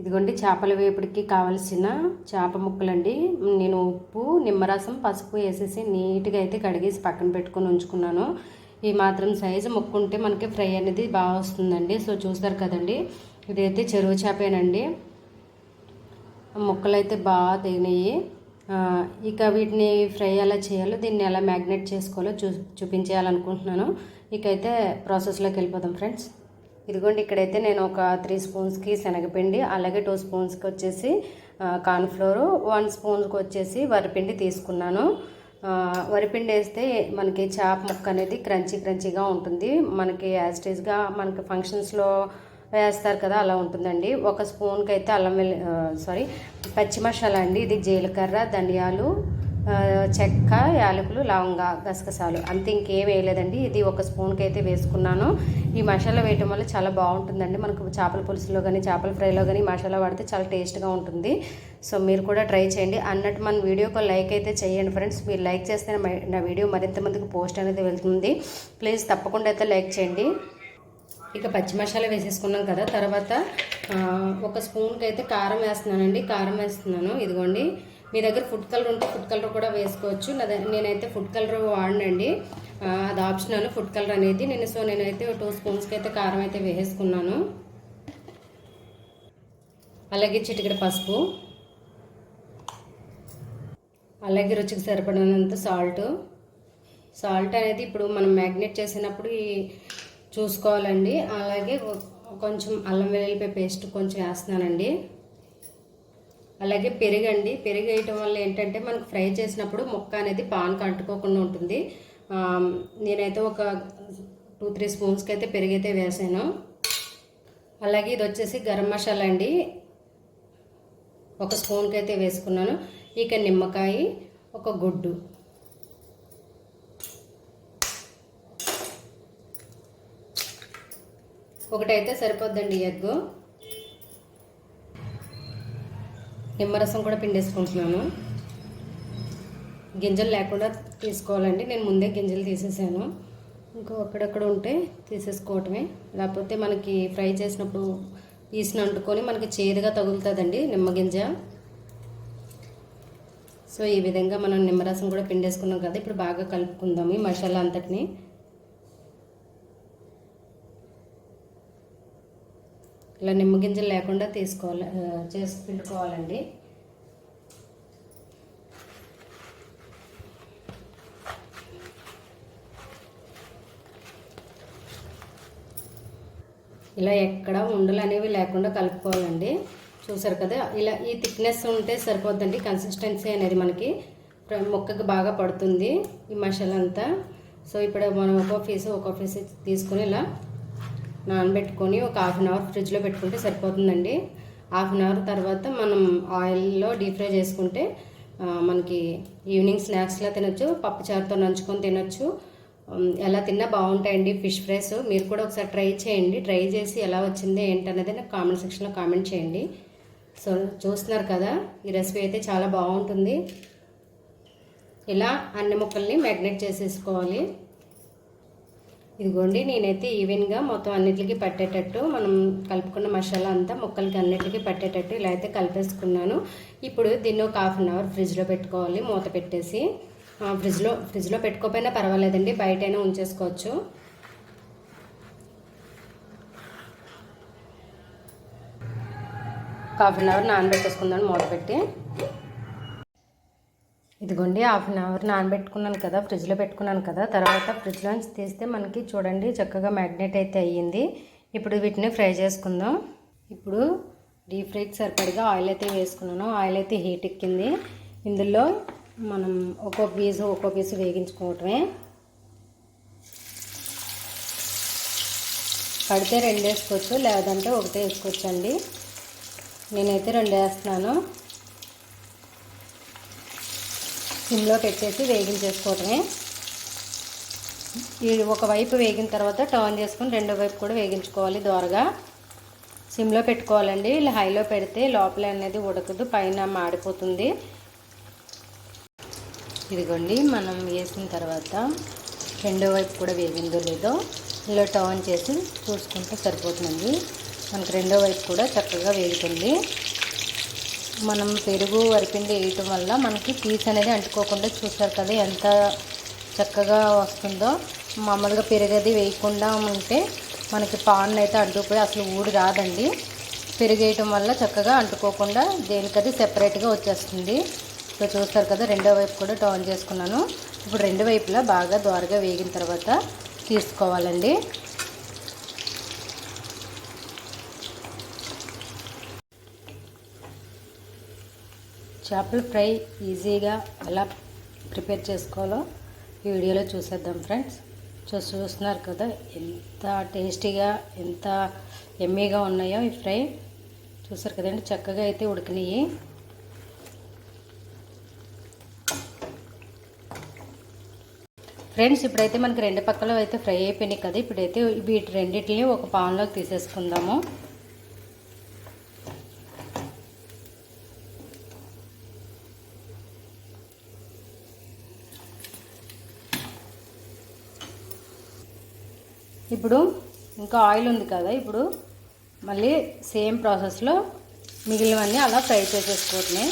ఇదిగోండి చేపల వేపుడికి కావలసిన చేప ముక్కలండి. నేను ఉప్పు నిమ్మరసం పసుపు వేసేసి నీట్గా అయితే కడిగేసి పక్కన పెట్టుకొని ఉంచుకున్నాను. ఈ మాత్రం సైజు ముక్క ఉంటే మనకి ఫ్రై అనేది బాగా వస్తుందండి. సో చూస్తారు కదండి ఇదైతే చెరువు చేపేనండి. ముక్కలు అయితే బాగా తెగినాయి ఇక వీటిని ఫ్రై ఎలా చేయాలో దీన్ని ఎలా మ్యాగ్నేట్ చేసుకోవాలో చూ చూపించేయాలనుకుంటున్నాను. ఇకైతే ప్రాసెస్లోకి వెళ్ళిపోదాం ఫ్రెండ్స్. ఇదిగోండి ఇక్కడైతే నేను ఒక త్రీ స్పూన్స్కి శనగపిండి అలాగే టూ స్పూన్స్కి వచ్చేసి కార్న్ఫ్లోర్ వన్ స్పూన్కి వచ్చేసి వరిపిండి తీసుకున్నాను. వరిపిండి వేస్తే మనకి చేప ముక్క అనేది క్రంచీ క్రంచీగా ఉంటుంది. మనకి యాస్టేజ్గా మనకి ఫంక్షన్స్లో వేస్తారు కదా అలా ఉంటుందండి. ఒక స్పూన్కి అయితే అల్లం వెల్లి సారీ పచ్చి మసాలా అండి. ఇది జీలకర్ర ధనియాలు చెక్క యాలకులు లవంగ గసగసాలు. అంతే ఇంకేం వేయలేదండి. ఇది ఒక స్పూన్కి అయితే వేసుకున్నాను. ఈ మసాలా వేయటం వల్ల చాలా బాగుంటుందండి. మనకు చేపల పులుసులో కానీ చేపల ఫ్రైలో కానీ మసాలా వాడితే చాలా టేస్ట్గా ఉంటుంది. సో మీరు కూడా ట్రై చేయండి. అన్నట్టు మన వీడియోకి లైక్ అయితే చేయండి ఫ్రెండ్స్. మీరు లైక్ చేస్తే నా- నా వీడియో మరింత మందికి పోస్ట్ అనేది వెళ్తుంది. ప్లీజ్ తప్పకుండా అయితే లైక్ చేయండి. ఇక పచ్చి మసాలా వేసేసుకున్నాం కదా. తర్వాత ఒక స్పూన్కి అయితే కారం వేస్తున్నానండి. కారం వేస్తున్నాను. ఇదిగోండి. మీ దగ్గర ఫుడ్ కలర్ ఉంటే ఫుడ్ కలర్ కూడా వేసుకోవచ్చు. నా దగ్గర నేనైతే ఫుడ్ కలర్ వాడినండి. అది ఆప్షనల్ ఫుడ్ కలర్ అనేది నేను సో నేనైతే టూ స్పూన్స్కి అయితే కారం అయితే వేసుకున్నాను. అలాగే చిటికెడ పసుపు. అలాగే రుచికి సరిపడినంత సాల్ట్ సాల్ట్ అనేది ఇప్పుడు మనం మ్యాగ్నేట్ చేసినప్పుడు చూసుకోవాలండి. అలాగే కొంచెం అల్లం వెల్లుల్లిపాయ పేస్ట్ కొంచెం వేస్తున్నానండి. అలాగే పెరుగండి. పెరుగు వేయటం వల్ల ఏంటంటే మనకు ఫ్రై చేసినప్పుడు ముక్క అనేది పాన్కి అంటుకోకుండా ఉంటుంది. నేనైతే ఒక టూ త్రీ స్పూన్స్కి అయితే పెరుగు అయితే వేసాను. అలాగే ఇది వచ్చేసి గరం మసాలా అండి. ఒక స్పూన్కి అయితే వేసుకున్నాను. ఇక నిమ్మకాయ ఒక గుడ్డు. ఒకటైతే సరిపోద్దండి ఎగ్గు. నిమ్మరసం కూడా పిండేసుకుంటున్నాను. గింజలు లేకుండా తీసుకోవాలండి. నేను ముందే గింజలు తీసేసాను. ఇంకో అక్కడక్కడ ఉంటే తీసేసుకోవటమే. లేకపోతే మనకి ఫ్రై చేసినప్పుడు తీసిన అంటుకొని మనకి చేదుగా తగులుతుందండి నిమ్మ గింజ. సో ఈ విధంగా మనం నిమ్మరసం కూడా పిండేసుకున్నాం కదా ఇప్పుడు బాగా కలుపుకుందాము ఈ మసాలా అంతటిని. ఇలా నిమ్మ గింజలు లేకుండా తీసుకోవాలి చేసి పిండుకోవాలండి. ఇలా ఎక్కడ ఉండలు అనేవి లేకుండా కలుపుకోవాలండి. చూసారు కదా ఇలా ఈ థిక్నెస్ ఉంటే సరిపోద్దండి. కన్సిస్టెన్సీ అనేది మనకి మొక్కకి ముక్కకి బాగా పడుతుంది ఈ మసాలా అంతా. సో ఇప్పుడు మనం ఒక్కో పీస్ ఒక్కో పీస్ తీసుకొని ఇలా నానబెట్టుకొని ఒక హాఫ్ అన్ అవర్ ఫ్రిడ్జ్లో పెట్టుకుంటే సరిపోతుందండి. హాఫ్ అన్ అవర్ తర్వాత మనం ఆయిల్లో డీప్ ఫ్రై చేసుకుంటే మనకి ఈవినింగ్ స్నాక్స్లా తినొచ్చు పప్పుచారుతో నంచుకొని తినొచ్చు. ఎలా తిన్నా బాగుంటాయండి ఫిష్ ఫ్రైస్. మీరు కూడా ఒకసారి ట్రై చేయండి. ట్రై చేసి ఎలా వచ్చింది ఏంటనేది నాకు కామెంట్ సెక్షన్లో కామెంట్ చేయండి. సో చూస్తున్నారు కదా ఈ రెసిపీ అయితే చాలా బాగుంటుంది. ఇలా అన్ని ముక్కల్ని మ్యాగ్నేట్ చేసేసుకోవాలి. ఇదిగోండి నేనైతే ఈవెన్గా మొత్తం అన్నిటికీ పట్టేటట్టు మనం కలుపుకున్న మసాలా అంతా ముక్కలకి అన్నిటికీ పట్టేటట్టు ఇలా అయితే కలిపేసుకున్నాను. ఇప్పుడు దీన్ని ఒక హాఫ్ అన్ అవర్ ఫ్రిడ్జ్లో పెట్టుకోవాలి మూత పెట్టేసి. ఫ్రిడ్జ్లో ఫ్రిడ్జ్లో పెట్టుకోకపోయినా పర్వాలేదండి బయటైనా ఉంచేసుకోవచ్చు. హాఫ్ అన్ అవర్ నానబెట్టేసుకుందాం మూత పెట్టి. ఇదిగోండి హాఫ్ అన్ అవర్ నానబెట్టుకున్నాను కదా ఫ్రిడ్జ్లో పెట్టుకున్నాను కదా తర్వాత ఫ్రిడ్జ్లోంచి తీస్తే మనకి చూడండి చక్కగా మ్యాగ్నెట్ అయితే అయ్యింది. ఇప్పుడు వీటిని ఫ్రై చేసుకుందాం. ఇప్పుడు డీప్ ఫ్రైకి సరిపడిగా ఆయిల్ అయితే వేసుకున్నాను. ఆయిల్ అయితే హీట్ ఎక్కింది. ఇందులో మనం ఒక్కో పీసు ఒక్కో పీసు వేగించుకోవటమే. పడితే రెండు వేసుకోవచ్చు లేదంటే ఒకటే వేసుకోవచ్చు అండి నేనైతే రెండు వేస్తున్నాను. సిమ్లో పెట్టేసి వేగించేసుకోవటమే. ఇది ఒక వైపు వేగిన తర్వాత టర్న్ చేసుకుని రెండో వైపు కూడా వేగించుకోవాలి దోరగా. సిమ్లో పెట్టుకోవాలండి. ఇలా హైలో పెడితే లోపల అనేది ఉడకదు పైన మాడిపోతుంది. ఇదిగోండి మనం వేసిన తర్వాత రెండో వైపు కూడా వేగిందో లేదో ఇలా టర్న్ చేసి చూసుకుంటే సరిపోతుందండి. మనకు రెండో వైపు కూడా చక్కగా వేగుతుంది. మనం పెరుగు వరిపిండి వేయటం వల్ల మనకి పీస్ అనేది అంటుకోకుండా చూస్తారు కదా ఎంత చక్కగా వస్తుందో. మామూలుగా పెరుగు అది వేయకుండా ఉంటే మనకి పాన్ అయితే అంటుకుపోయి అసలు ఊడి రాదండి. పెరుగు వేయటం వల్ల చక్కగా అంటుకోకుండా దేనికది సెపరేట్గా వచ్చేస్తుంది. సో చూస్తారు కదా రెండో వైపు కూడా టర్న్ చేసుకున్నాను. ఇప్పుడు రెండు వైపులా బాగా దోరగా వేగిన తర్వాత తీసుకోవాలండి. చేపల ఫ్రై ఈజీగా ఎలా ప్రిపేర్ చేసుకోవాలో ఈ వీడియోలో చూసేద్దాం ఫ్రెండ్స్. చూ చూస్తున్నారు కదా ఎంత టేస్టీగా ఎంత ఎమ్మీగా ఉన్నాయో ఈ ఫ్రై. చూసారు కదండి చక్కగా అయితే ఉడికినాయి. ఫ్రెండ్స్ ఇప్పుడైతే మనకి రెండు పక్కల అయితే ఫ్రై అయిపోయినాయి కదా ఇప్పుడైతే వీటి రెండింటిని ఒక పాన్లోకి తీసేసుకుందాము. ఇప్పుడు ఇంకా ఆయిల్ ఉంది కదా ఇప్పుడు మళ్ళీ సేమ్ ప్రాసెస్లో మిగిలినవన్నీ అలా ఫ్రై చేసేసుకోవటమే.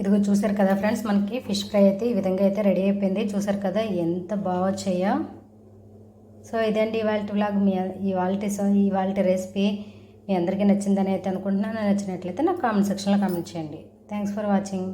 ఇదిగో చూసారు కదా ఫ్రెండ్స్ మనకి ఫిష్ ఫ్రై అయితే ఈ విధంగా అయితే రెడీ అయిపోయింది. చూసారు కదా ఎంత బాగా వచ్చాయో. సో ఇదండి ఇవాళ వ్లాగ్ మీ ఇవాళ సో ఇవాళ రెసిపీ. మీ అందరికీ నచ్చిందని అయితే అనుకుంటున్నాను. నచ్చినట్లయితే నాకు కామెంట్ సెక్షన్లో కామెంట్ చేయండి. Thanks for watching